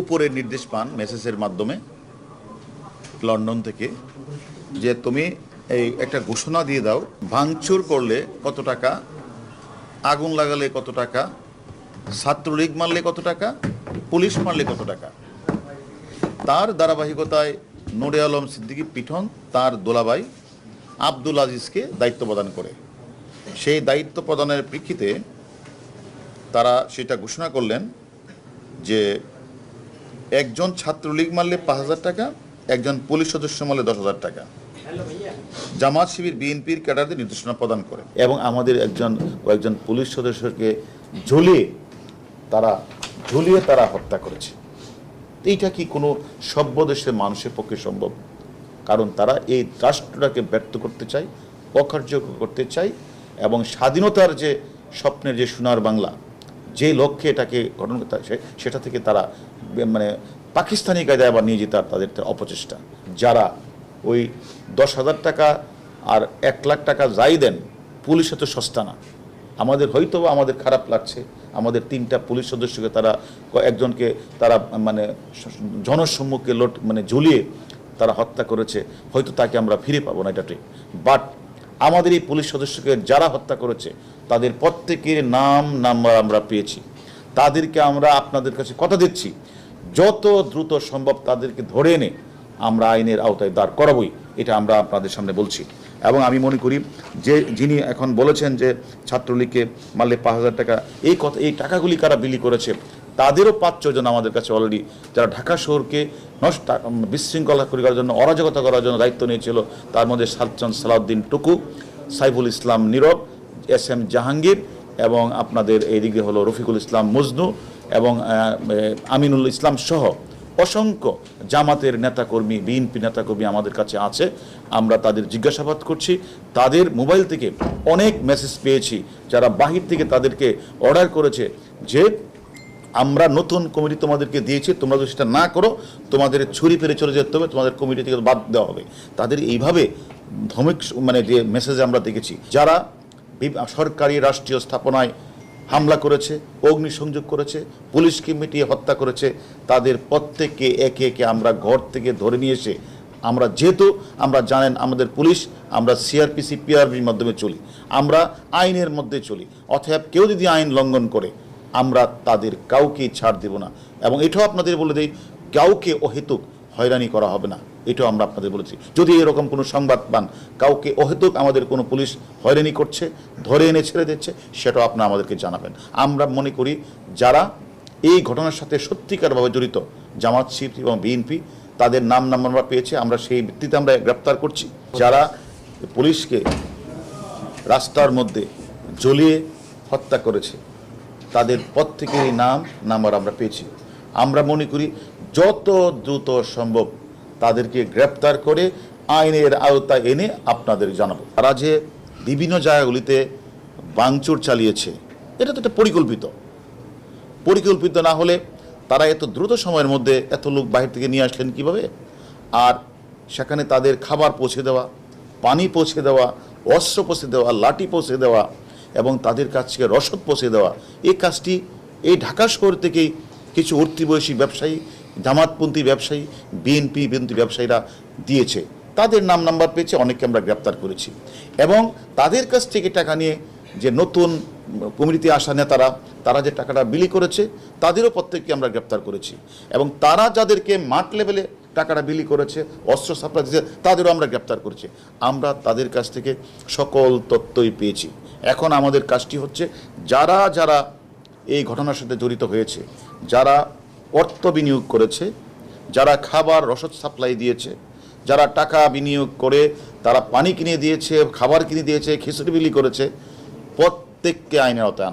উপরের নির্দেশ পান মেসেজের মাধ্যমে লন্ডন থেকে, যে তুমি এই একটা ঘোষণা দিয়ে দাও, ভাঙচুর করলে কত টাকা, আগুন লাগালে কত টাকা, ছাত্রলীগ মারলে কত টাকা, পুলিশ মারলে কত টাকা। তার ধারাবাহিকতায় নোরে আলম সিদ্দিকী পিঠন, তার দোলাবাই আব্দুল আজিজকে দায়িত্ব প্রদান করে। সেই দায়িত্ব প্রদানের প্রেক্ষিতে তারা সেটা ঘোষণা করলেন যে একজন ছাত্রলীগ মারলে পাঁচ হাজার টাকা একজন পুলিশ সদস্য মারলে দশ হাজার টাকা। জামাত শিবির বিএনপির ক্যাডারদের নির্দেশনা প্রদান করে। এবং আমাদের একজন কয়েকজন পুলিশ সদস্যকে ঝুলিয়ে তারা ঝুলিয়ে তারা হত্যা করেছে। এইটা কি কোনো সভ্য দেশের মানুষের পক্ষে সম্ভব? কারণ তারা এই রাষ্ট্রটাকে ব্যর্থ করতে চায় অকার্যকর করতে চায় এবং স্বাধীনতার যে স্বপ্নের যে সোনার বাংলা যে লক্ষ্যে এটাকে গঠন করতে সেটা থেকে তারা মানে পাকিস্তানি কায়দায় আবার নিয়ে যেতে তাদের অপচেষ্টা। যারা ওই দশ হাজার টাকা আর এক লাখ টাকা যাই দেন, পুলিশ তো সস্তা না। আমাদের হয়তো আমাদের খারাপ লাগছে। আমাদের তিনটা পুলিশ সদস্যকে তারা, একজনকে তারা মানে জনসম্মুখে লোট মানে ঝুলিয়ে তারা হত্যা করেছে। হয়তো তাকে আমরা ফিরে পাবো না এটা ঠিক বাট আমাদের এই পুলিশ সদস্যকে যারা হত্যা করেছে, তাদের প্রত্যেকের নাম, নাম্বার আমরা পেয়েছি। তাদেরকে আমরা আপনাদের কাছে কথা দিচ্ছি। যত দ্রুত সম্ভব তাদেরকে ধরে এনে আমরা আইনের আওতায় দাঁড় করাবই, এটা আমরা আপনাদের সামনে বলছি। এবং আমি মনে করি যে যিনি এখন বলেছেন যে ছাত্রলীগকে মারলে পাঁচ হাজার টাকা, এই কথা, এই টাকাগুলি কারা বিলি করেছে তাদেরও পাঁচ ছজন আমাদের কাছে অলরেডি যারা ঢাকা শহরকে নষ্ট বিশৃঙ্খলা করার জন্য, অরাজকতা করার জন্য দায়িত্ব নিয়েছিল, তার মধ্যে সাতজন সালাউদ্দিন টুকু, সাইফুল ইসলাম নীরব, এস এম জাহাঙ্গীর এবং আপনাদের এইদিকে হলো রফিকুল ইসলাম মজনু এবং আমিনুল ইসলাম সহ অসংখ্য জামাতের নেতাকর্মী, বিএনপি নেতাকর্মী আমাদের কাছে আছে। আমরা তাদের জিজ্ঞাসাবাদ করছি, তাদের মোবাইল থেকে অনেক মেসেজ পেয়েছি, যারা বাহির থেকে তাদেরকে অর্ডার করেছে যে আমরা নতুন কমিটি তোমাদেরকে দিয়েছি, তোমরা যদি সেটা না করো, তোমাদের ছুরি ফেলে চলে যেতে হবে, তোমাদের কমিটি থেকে বাদ দেওয়া হবে। তাদের এইভাবে ধমিক মানে যে মেসেজ আমরা দেখেছি, যারা সরকারি রাষ্ট্রীয় স্থাপনায় হামলা করেছে, অগ্নিসংযোগ করেছে, পুলিশকে মিটিয়ে হত্যা করেছে, তাদের প্রত্যেককে একে একে আমরা ঘর থেকে ধরে নিয়ে এসে আমরা যেহেতু, আমরা জানেন আমাদের পুলিশ, আমরা সিআরপিসি পিআরবির মাধ্যমে চলি, আমরা আইনের মধ্যে চলি, অতএব কেউ যদি আইন লঙ্ঘন করে আমরা তাদের কাউকেই ছাড় দেব না। এবং এটাও আপনাদের বলে দিই, কাউকে অহেতুক হয়রানি করা হবে না। এটাও আমরা আপনাদের বলেছি যদি এরকম কোনো সংবাদ পান, কাউকে অহেতুক আমাদের কোনো পুলিশ হয়রানি করছে, ধরে এনে ছেড়ে দিচ্ছে, সেটাও আপনারা আমাদেরকে জানাবেন। আমরা মনে করি, যারা এই ঘটনার সাথে সত্যিকারভাবে জড়িত, জামাত শিবির এবং বিএনপি, তাদের নাম নাম আমরা পেয়েছি, আমরা সেই ভিত্তিতে আমরা গ্রেপ্তার করছি। যারা পুলিশকে রাস্তার মধ্যে জ্বলিয়ে হত্যা করেছে তাদের প্রত্যেকেরই নাম নাম্বার আমরা পেয়েছি। আমরা মনে করি যত দ্রুত সম্ভব তাদেরকে গ্রেপ্তার করে আইনের আওতায় এনে আপনাদের জানাব। তারা যে বিভিন্ন জায়গাগুলিতে বাংচুর চালিয়েছে, এটা তো একটা পরিকল্পিত। পরিকল্পিত না হলে তারা এত দ্রুত সময়ের মধ্যে এত লোক বাইরে থেকে নিয়ে আসলেন কীভাবে? আর সেখানে তাদের খাবার পৌঁছে দেওয়া, পানি পৌঁছে দেওয়া, অস্ত্র পৌঁছে দেওয়া, লাঠি পৌঁছে দেওয়া এবং তাদের কাছ থেকে রসদ পৌঁছে দেওয়া। এই কাজটি এই ঢাকা শহর থেকেই কিছু উঠতি বয়সী ব্যবসায়ী, জামাতপন্থী ব্যবসায়ী, বিএনপি বিএনপি ব্যবসায়ীরা দিয়েছে। তাদের নাম নাম্বার পেয়েছে, অনেককে আমরা গ্রেপ্তার করেছি। এবং তাদের কাছ থেকে টাকা নিয়ে যে নতুন কমিটিতে আসা নেতারা, তারা যে টাকাটা বিলি করেছে, তাদেরও প্রত্যেককে আমরা গ্রেপ্তার করেছি। এবং তারা যাদেরকে মাঠ লেভেলে টাকাটা বিলি করেছে, অস্ত্র সাপ্লাই দিয়েছে, তাদেরও আমরা গ্রেপ্তার করেছি। আমরা তাদের কাছ থেকে সকল তথ্যই পেয়েছি। এখন আমাদের কাজটি হচ্ছে যারা যারা এই ঘটনার সাথে জড়িত হয়েছে, যারা অর্থ বিনিয়োগ করেছে, যারা খাবার, রসদ সাপ্লাই দিয়েছে, যারা টাকা বিনিয়োগ করে তারা পানি কিনে দিয়েছে, খাবার কিনে দিয়েছে, খিচুড়ি বিলি করেছে, প্রত্যেককে আইনের আওতায় আনা